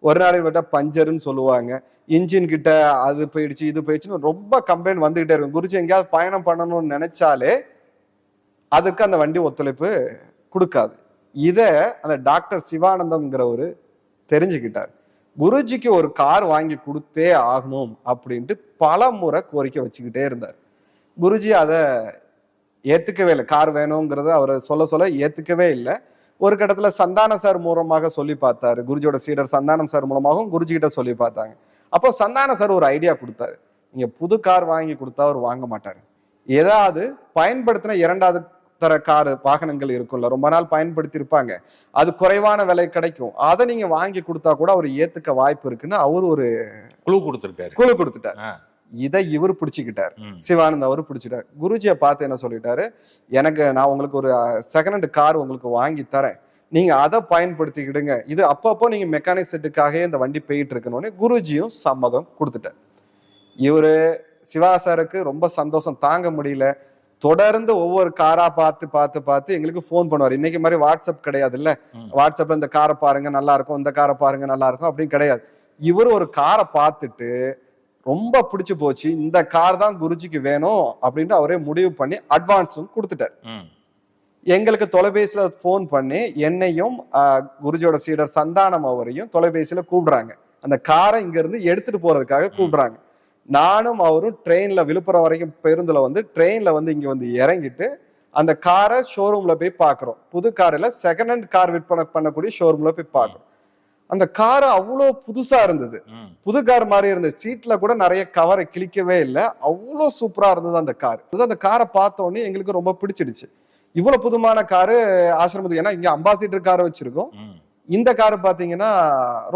ஒரு நாள் விட்டா பஞ்சர்னு சொல்லுவாங்க. இன்ஜின் கிட்ட அது போயிடுச்சு இது போயிடுச்சுன்னு ரொம்ப கம்ப்ளைண்ட் வந்துகிட்டே இருக்கும். குருஜி எங்கேயாவது பயணம் பண்ணணும்னு நினைச்சாலே அதுக்கு அந்த வண்டி ஒத்துழைப்பு கொடுக்காது. இதை அந்த டாக்டர் சிவானந்தம்ங்கிறவரு தெரிஞ்சுக்கிட்டார். குருஜிக்கு ஒரு கார் வாங்கி கொடுத்தே ஆகணும் அப்படின்ட்டு பல முறை கோரிக்கை வச்சுக்கிட்டே இருந்தார். குருஜி அதை ஏற்றுக்கவே இல்லை. கார் வேணுங்கிறத அவர் சொல்ல சொல்ல ஏற்றுக்கவே இல்லை. ஒரு கட்டத்தில் சந்தான சார் மூலமாக சொல்லி பார்த்தாரு. குருஜியோட சீடர் சந்தானம் சார் மூலமாகவும் குருஜி கிட்ட சொல்லி பார்த்தாங்க. அப்போ சந்தான சார் ஒரு ஐடியா கொடுத்தாரு. நீங்கள் புது கார் வாங்கி கொடுத்தா அவர் வாங்க மாட்டார். ஏதாவது பயன்படுத்தின இரண்டாவது தர கார் வாகனங்கள் இருக்கும்ல ரொம்ப நாள் பயன்படுத்தி இருப்பாங்க அது குறைவான விலை கிடைக்கும். அதை நீங்க வாங்கி கொடுத்தா கூட அவர் ஏத்துக்க வாய்ப்பு இருக்குன்னு அவர் ஒரு குழு கொடுத்துருக்காரு. குழு கொடுத்துட்டார். இதை இவர் பிடிச்சிக்கிட்டார். சிவானந்த் அவர் பிடிச்சிட்டார். குருஜியை பார்த்து என்ன சொல்லிட்டாரு? எனக்கு நான் உங்களுக்கு ஒரு செகண்ட் ஹேண்ட் கார் உங்களுக்கு வாங்கி தரேன். நீங்க அதை பயன்படுத்திக்கிடுங்க. இது அப்பப்போ நீங்க மெக்கானிக் செட்டுக்காகவே இந்த வண்டி போயிட்டு இருக்கணும்னு குருஜியும் சம்மதம் கொடுத்துட்டார். இவரு சிவா சாருக்கு ரொம்ப சந்தோஷம் தாங்க முடியல. தொடர்ந்து ஒவ்வொரு காரா பார்த்து பார்த்து பார்த்து எங்களுக்கு ஃபோன் பண்ணுவார். இன்னைக்கு மாதிரி வாட்ஸ்அப் கிடையாது இல்ல. வாட்ஸ்அப்ல இந்த காரை பாருங்க நல்லா இருக்கும். இந்த காரை பாருங்க நல்லா இருக்கும். அப்படின்னு கிடையாது. இவர் ஒரு காரை பார்த்துட்டு ரொம்ப பிடிச்சு போச்சு. இந்த கார் தான் குருஜிக்கு வேணும் அப்படின்ட்டு அவரே முடிவு பண்ணி அட்வான்ஸும் கொடுத்துட்டார். எங்களுக்கு தொலைபேசியில ஃபோன் பண்ணி என்னையும் குருஜியோட சீடர் சந்தானம் அவரையும் தொலைபேசியில கூப்பிடுறாங்க. அந்த காரை இங்க இருந்து எடுத்துட்டு போறதுக்காக கூப்பிடுறாங்க. நானும் அவரும் ட்ரெயின்ல விழுப்புரம் வரைக்கும் பேருந்துல வந்து ட்ரெயின்ல வந்து இங்க வந்து இறங்கிட்டு அந்த காரை ஷோரூம்ல போய் பார்க்குறோம். புது காரில் செகண்ட் ஹேண்ட் கார் விற்பனை பண்ணக்கூடிய ஷோரூம்ல போய் பார்க்குறோம். அந்த கார் அவ்வளோ புதுசா இருந்தது. புது கார் மாதிரி இருந்தது. சீட்ல கூட நிறைய கவரை கிழிக்கவே இல்லை. அவ்வளோ சூப்பரா இருந்தது அந்த கார். அது அந்த காரை பார்த்த உடனே எங்களுக்கு ரொம்ப பிடிச்சிடுச்சு. இவ்வளவு புதுமான காரு ஆசிரமத்துக்கு ஏன்னா இங்க அம்பாசிடர் காரை வச்சிருக்கோம். இந்த கார் பாத்தீங்கன்னா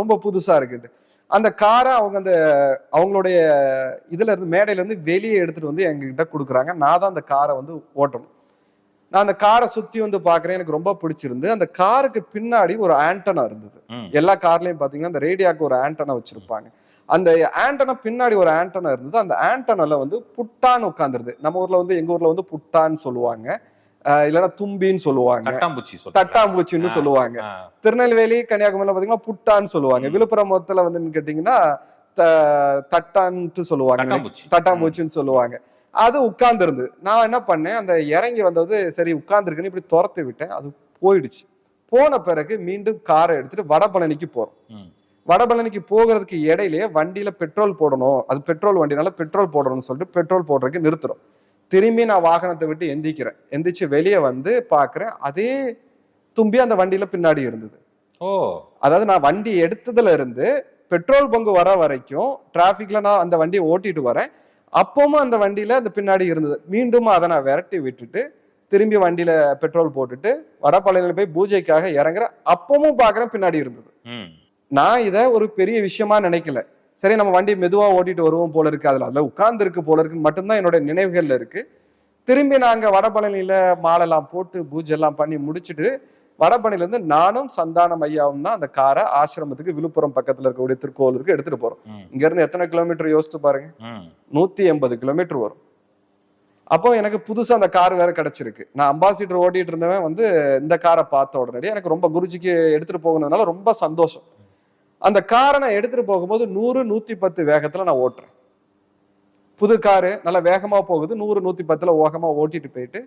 ரொம்ப புதுசா இருக்குது அந்த காரை அவங்க அந்த அவங்களுடைய இதுல இருந்து மேடையில இருந்து வெளியே எடுத்துட்டு வந்து எங்ககிட்ட கொடுக்குறாங்க. நான் தான் அந்த காரை வந்து ஓட்டணும். நான் அந்த காரை சுத்தி வந்து பாக்குறேன் எனக்கு ரொம்ப பிடிச்சிருந்து அந்த காருக்கு பின்னாடி ஒரு ஆண்டனா இருந்தது. எல்லா கார்லயும் பாத்தீங்கன்னா அந்த ரேடியாக்கு ஒரு ஆண்டனா வச்சிருப்பாங்க. அந்த ஆண்டனா பின்னாடி ஒரு ஆண்டனா இருந்தது. அந்த ஆண்டனால வந்து புட்டான்னு உட்காந்துருது நம்ம ஊர்ல வந்து எங்க ஊர்ல வந்து புட்டான்னு சொல்லுவாங்க. இல்லைன்னா தும்பின்னு சொல்லுவாங்க? தட்டாம்பூச்சின்னு சொல்லுவாங்க. திருநெல்வேலி கன்னியாகுமரியில பாத்தீங்கன்னா புட்டான்னு சொல்லுவாங்க. விழுப்புரம் மொத்தத்துல வந்து கேட்டீங்கன்னா த- தட்டான்ட்டு சொல்லுவாங்க. தட்டாம்பூச்சி. தட்டாம்பூச்சின்னு சொல்லுவாங்க. அது உட்கார்ந்து இருந்தது நான் என்ன பண்ணேன் அந்த இறங்கி வந்தது சரி உட்கார்ந்துருக்குன்னு இப்படி துரத்து விட்டேன். அது போயிடுச்சு. போன பிறகு மீண்டும் காரை எடுத்துட்டு வடபழனிக்கு போறோம். வடபழனிக்கு போகிறதுக்கு இடையிலேயே வண்டியில பெட்ரோல் போடணும். அது பெட்ரோல் வண்டினால பெட்ரோல் போடணும்னு சொல்லிட்டு பெட்ரோல் போடுறதுக்கு நிறுத்துறோம். திரும்பி நான் வாகனத்தை விட்டு எந்திக்கிறேன். எந்திரிச்சு வெளியே வந்து பாக்குறேன் அதே தும்பி அந்த வண்டியில பின்னாடி இருந்தது. ஓ. அதாவது நான் வண்டி எடுத்ததுல இருந்து பெட்ரோல் பங்கு வர வரைக்கும் டிராபிக்ல நான் அந்த வண்டியை ஓட்டிட்டு வரேன். அப்பவும் அந்த வண்டியில அந்த பின்னாடி இருந்தது. மீண்டும் அதை நான் விரட்டி விட்டுட்டு திரும்பி வண்டியில பெட்ரோல் போட்டுட்டு வடபழனியில போய் பூஜைக்காக இறங்குறேன். அப்பவும் பாக்குறேன் பின்னாடி இருந்தது. நான் இதை ஒரு பெரிய விஷயமா நினைக்கல. சரி நம்ம வண்டி மெதுவா ஓட்டிட்டு வருவோம் போல இருக்கு. அதுல அதுல உட்கார்ந்து இருக்கு போல இருக்குன்னு மட்டும்தான் என்னோட நினைவுகள்ல இருக்கு. திரும்பி நாங்க வடபழனியில மாலைலாம் போட்டு பூஜை எல்லாம் பண்ணி முடிச்சுட்டு வடபழனில இருந்து நானும் சந்தானம் ஐயாவும் தான் அந்த காரை ஆசிரமத்துக்கு விழுப்புரம் பக்கத்துல இருக்கக்கூடிய திருக்கோவிலூருக்கு எடுத்துட்டு போறோம். ம். இங்க இருந்து எத்தனை கிலோமீட்டர் யோசித்து பாருங்க. நூத்தி எண்பது கிலோமீட்டர் வரும். அப்போ எனக்கு புதுசா அந்த கார் வேற கிடைச்சிருக்கு. நான் அம்பாசிடர் ஓட்டிட்டு இருந்தவன் வந்து இந்த காரை பார்த்த உடனே எனக்கு ரொம்ப குருஜிக்கு எடுத்துட்டு போகணும்னால ரொம்ப சந்தோஷம். அந்த காரை நான் எடுத்துட்டு போகும்போது நூறு நூத்தி பத்து வேகத்துல நான் ஓட்டுறேன். புது காரு நல்லா வேகமா போகுது நூறு நூத்தி பத்துல வேகமா ஓட்டிட்டு போயிட்டு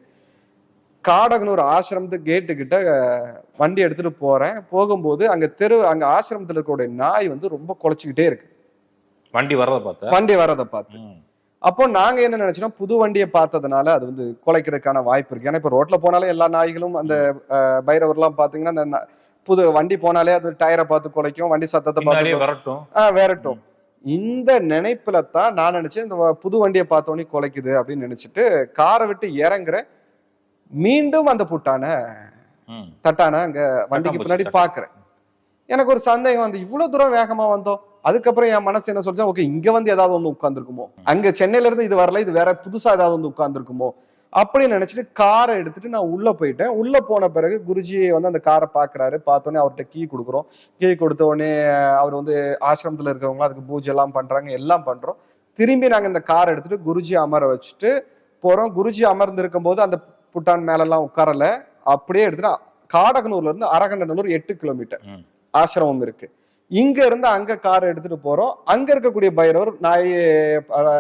காடகனூர் ஆசிரமத்து கேட்டு கிட்ட வண்டி எடுத்துட்டு போறேன். போகும்போது அங்க தெரு அங்க ஆசிரமத்துல இருக்கக்கூடிய நாய் வந்து ரொம்ப குலைச்சிக்கிட்டே இருக்கு. வண்டி வர்றத பார்த்தா? வண்டி வரதை பார்த்து. அப்போ நாங்க என்ன நினைச்சோம் புது வண்டியை பார்த்ததுனால அது வந்து குலைக்கிறதுக்கான வாய்ப்பு இருக்கு. ஏன்னா இப்ப ரோட்ல போனாலே எல்லா நாய்களும் அந்த பைரவர்லாம் பாத்தீங்கன்னா அந்த புது வண்டி போனாலே அது டயரை பார்த்து குலைக்கும் வண்டி சத்தத்தை பார்த்து வரட்டும். ஆஹ் வேறட்டும் இந்த நினைப்புல தான் நான் நினைச்சேன் இந்த புது வண்டியை பார்த்தோன்னே குலைக்குது அப்படின்னு நினைச்சிட்டு காரை விட்டு இறங்குறேன் மீண்டும் அந்த புட்டான. தட்டான அங்க வண்டிக்கு பின்னாடி. பாக்குறேன் எனக்கு ஒரு சந்தேகம் வந்து இவ்வளவு தூரம் வேகமா வந்தோம். அதுக்கப்புறம் என் மனசு என்ன சொல்லிச்சா? ஓகே இங்க வந்து ஏதாவது ஒண்ணு உட்கார்ந்துருக்குமோ? அங்க சென்னையில இருந்து இது வரல இது வேற புதுசா ஏதாவது வந்து உட்கார்ந்துருக்குமோ? அப்படின்னு நினைச்சிட்டு காரை எடுத்துட்டு நான் உள்ள போயிட்டேன். உள்ள போன பிறகு குருஜி வந்து அந்த காரை பாக்குறாரு. பார்த்தோன்னே அவர்கிட்ட கீ கொடுக்குறோம். கீ கொடுத்த உடனே அவர் வந்து ஆசிரமத்துல இருக்கிறவங்க அதுக்கு பூஜை எல்லாம் பண்றாங்க எல்லாம் பண்றோம். திரும்பி நாங்க இந்த காரை எடுத்துட்டு குருஜி அமர வச்சுட்டு போறோம். குருஜி அமர்ந்து இருக்கும்போது அந்த புட்டான் மேலெல்லாம் உட்காரல. அப்படியே எடுத்துட்டு காடகனூர்ல இருந்து அரகண்டநல்லூர் எட்டு கிலோமீட்டர். ஆசிரமம் இருக்கு. இங்க இருந்து அங்க காரை எடுத்துட்டு போறோம். அங்க இருக்கக்கூடிய பைரவர் நாய்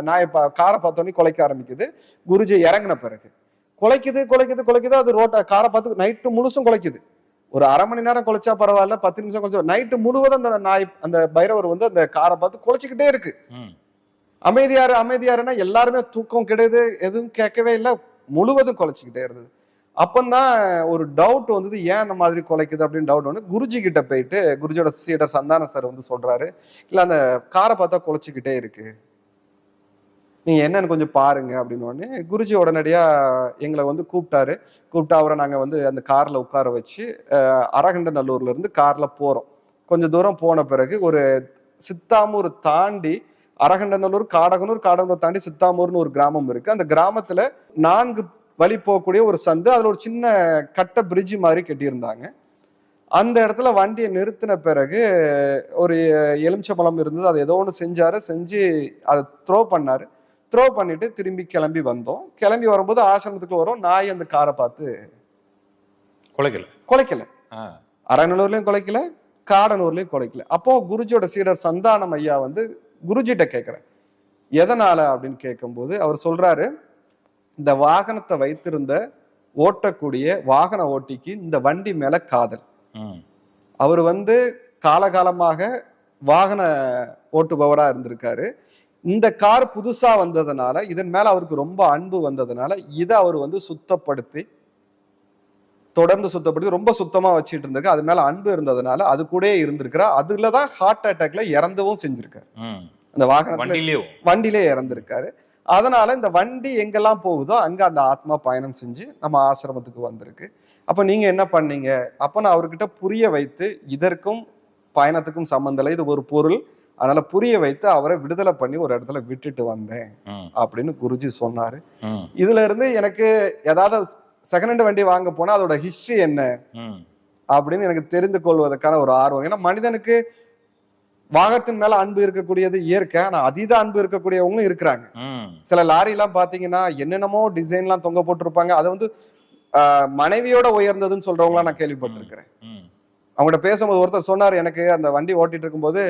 நாயை காரை பார்த்தோன்னே குலைக்க ஆரம்பிக்குது. குருஜி இறங்கின பிறகு. குலைக்குது குலைக்குது குலைக்குது அது ரோட்டை காரை பார்த்து நைட்டு முழுசும் குலைக்குது. ஒரு அரை மணி நேரம் குலைச்சா பரவாயில்ல பத்து நிமிஷம் குலைச்சா நைட்டு முழுவதும் அந்த நாய் அந்த பைரவர் வந்து அந்த காரை பார்த்து குலைச்சிக்கிட்டே இருக்கு. அமைதியாரு அமைதியாருன்னா எல்லாருமே தூக்கம் கிடையாது எதுவும் கேட்கவே இல்லை. முழுவதும் குலைச்சிக்கிட்டே இருந்தது. அப்பந்தான் ஒரு டவுட் வந்தது ஏன் அந்த மாதிரி குலைக்குது அப்படின்னு டவுட் வந்து குருஜி கிட்ட போயிட்டு குருஜியோட சீடர் சந்தான சார் வந்து சொல்றாரு இல்லை அந்த காரை பார்த்தா குலைச்சிக்கிட்டே இருக்கு. நீங்க என்னன்னு கொஞ்சம் பாருங்க அப்படின்னு குருஜி உடனடியா எங்களை வந்து கூப்பிட்டாரு. கூப்பிட்டு அவரை நாங்கள் வந்து அந்த கார்ல உட்கார வச்சு அரகண்ட அரகண்டநல்லூர்ல இருந்து கார்ல போறோம். கொஞ்சம் தூரம் போன பிறகு ஒரு சித்தாமூர் தாண்டி அரகண்டநல்லூர் காடகனூர் காடகனூர் தாண்டி சித்தாமூர்னு ஒரு கிராமம் இருக்கு. அந்த கிராமத்துல நான்கு வழி போகக்கூடிய ஒரு சந்து. அதுல ஒரு சின்ன கட்ட பிரிட்ஜ் மாதிரி கட்டியிருந்தாங்க. அந்த இடத்துல வண்டியை நிறுத்தின பிறகு ஒரு எலுமிச்சம்பழம் இருந்தது. அது ஏதோ ஒன்று செஞ்சாரு. செஞ்சு அதை த்ரோ பண்ணாரு. த்ரோ பண்ணிட்டு திரும்பி கிளம்பி வந்தோம். கிளம்பி வரும்போது ஆசிரமத்துக்கு வரோம். நாய் அந்த காரை பார்த்து குலைக்கல? குலைக்கல. ஆ. அரங்கனூர்லயும் குலைக்கல காடனூர்லயும் குலைக்கல. அப்போ குருஜியோட சீடர் சந்தானம் ஐயா வந்து குருஜிட்ட கேட்கிறேன் எதனால அப்படின்னு கேட்கும்போது அவர் சொல்றாரு இந்த வாகனத்தை வைத்திருந்த ஓட்டக்கூடிய வாகன ஓட்டிக்கு இந்த வண்டி மேல காதல். அவர் வந்து காலகாலமாக வாகன ஓட்டுபவரா இருந்திருக்காரு. இந்த கார் புதுசா வந்ததுனால இதன் மேல அவருக்கு ரொம்ப அன்பு வந்ததுனால இதை அவர் வந்து சுத்தப்படுத்தி தொடர்ந்து சுத்தப்படுத்தி ரொம்ப சுத்தமா வச்சுட்டு இருந்திருக்கு. அது மேல அன்பு இருந்ததுனால அது கூடயே இருந்திருக்கிறா அதுலதான் ஹார்ட் அட்டாக்ல இறந்தவும் செஞ்சிருக்காரு. அந்த வாகனத்துல வண்டியிலே இறந்திருக்காரு. அதனால இந்த வண்டி எங்கெல்லாம் போகுதோ அங்க அந்த ஆத்மா பயணம் செஞ்சு நம்ம ஆசிரமத்துக்கு வந்திருக்கு அப்ப நீங்க என்ன பண்ணீங்க அப்ப நான் அவர்கிட்ட புரிய வைத்து இதற்கும் பயணத்துக்கும் சம்மந்தம் இல்லை இது ஒரு பொருள் அதனால புரிய வைத்து அவரை விடுதலை பண்ணி ஒரு இடத்துல விட்டுட்டு வந்தேன். அப்படின்னு குருஜி சொன்னாரு. இதுல இருந்து எனக்கு ஏதாவது செகண்ட் ஹேண்ட் வண்டி வாங்க போனா அதோட ஹிஸ்டரி என்ன. அப்படின்னு எனக்கு தெரிந்து கொள்வதற்கான ஒரு ஆர்வம் ஏன்னா மனிதனுக்கு வாகனத்தின் மேல அன்பு இருக்கக்கூடியது இயற்கை ஆனா அதீத அன்பு இருக்கக்கூடியவங்களும் இருக்கிறாங்க. சில லாரி எல்லாம் பாத்தீங்கன்னா என்னென்னமோ டிசைன்லாம் தொங்க போட்டிருப்பாங்க அதை வந்து மனைவியோட உயர்ந்ததுன்னு சொல்றவங்களாம் நான் கேள்விப்பட்டிருக்கிறேன். அவங்கள்ட்ட பேசும்போது ஒருத்தர் சொன்னார் எனக்கு அந்த வண்டி ஓட்டிட்டு இருக்கும்போது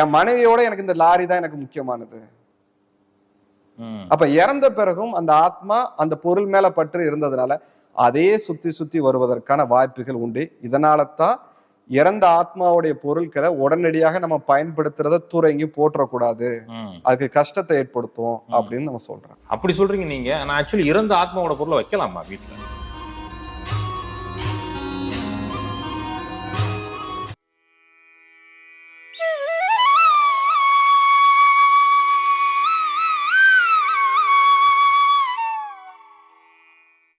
என் மனைவியோட எனக்கு இந்த லாரி தான் எனக்கு முக்கியமானது. அப்ப இறந்த பிறகும் அந்த ஆத்மா அந்த பொருள் மேல பற்று இருந்ததுனால அதே சுத்தி சுத்தி வருவதற்கான வாய்ப்புகள் உண்டு இதனால தான் இறந்த ஆத்மாவுடைய பொருட்களை உடனடியாக நம்ம பயன்படுத்துறத தூரங்கி போற்றக்கூடாது. ம். அதுக்கு கஷ்டத்தை ஏற்படுத்தும் அப்படின்னு நம்ம சொல்றோம். அப்படி சொல்றீங்க நீங்க. ஆனா ஆக்சுவலி இறந்த ஆத்மாவோட பொருளை வைக்கலாமா வீட்டுல